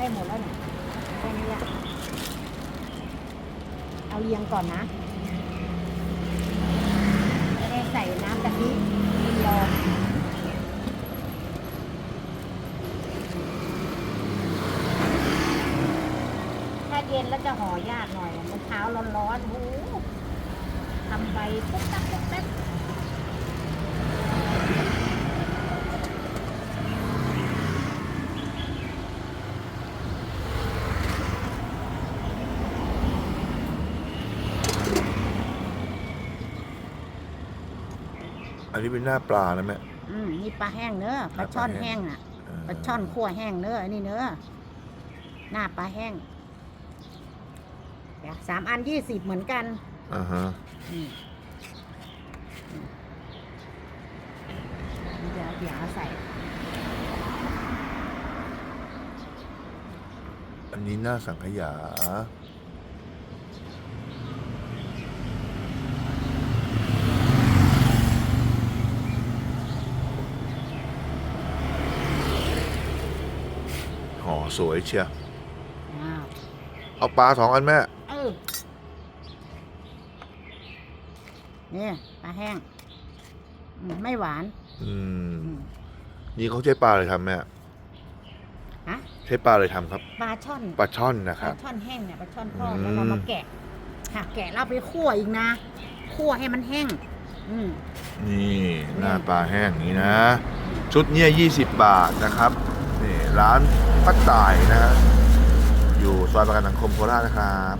ได้หมดแล้วเนี่ยแค่นี้แหละเอาเรียงก่อนนะไม่ได้ใส่น้ำกะทินิยมถ้าเย็นแล้วจะห่อยากหน่อยเมันเช้าร้อนๆโอ้ทำใบปุ๊บปั๊บปุ๊บปั๊บ อันนี้เป็นหน้าปลานะแม่ อืมนี่ปลาแห้งเนอะปลาช่อนแห้งอะปลาช่อนคั่วแห้งเนื้ออันนี้เนื้อหน้าปลาแห้งเดี๋ยวสามอันยี่สิบเหมือนกันอ่าฮะอืมอืมเดี๋ยวเดี๋ยวเอาใส่ อันนี้หน้าสังขยา ห่อสวยเชียวอ้าวเอาปลาสองอันแม่ เออเนี่ยปลาแห้งอืมไม่หวานอืม อืม นี่เขาใช้ปลาอะไรทำแม่ฮะ ใช้ปลาอะไรทำครับ ปลาช่อนปลาช่อนนะปคลารับช่อนแห้งเนี่ยปลาช่อนทอดอืมแล้วเรามาแกะค่ะแกะแล้วเอาไปคั่วอีกนะคั่วให้มันแห้ง อืม นี่หน้าปลาแห้งนี้นะ ชุดเนี้ย20 บาทนะครับนี่ ร้านป้าต่ายนะฮะอยู่ซอยประกันสังคมโคราชนะครับ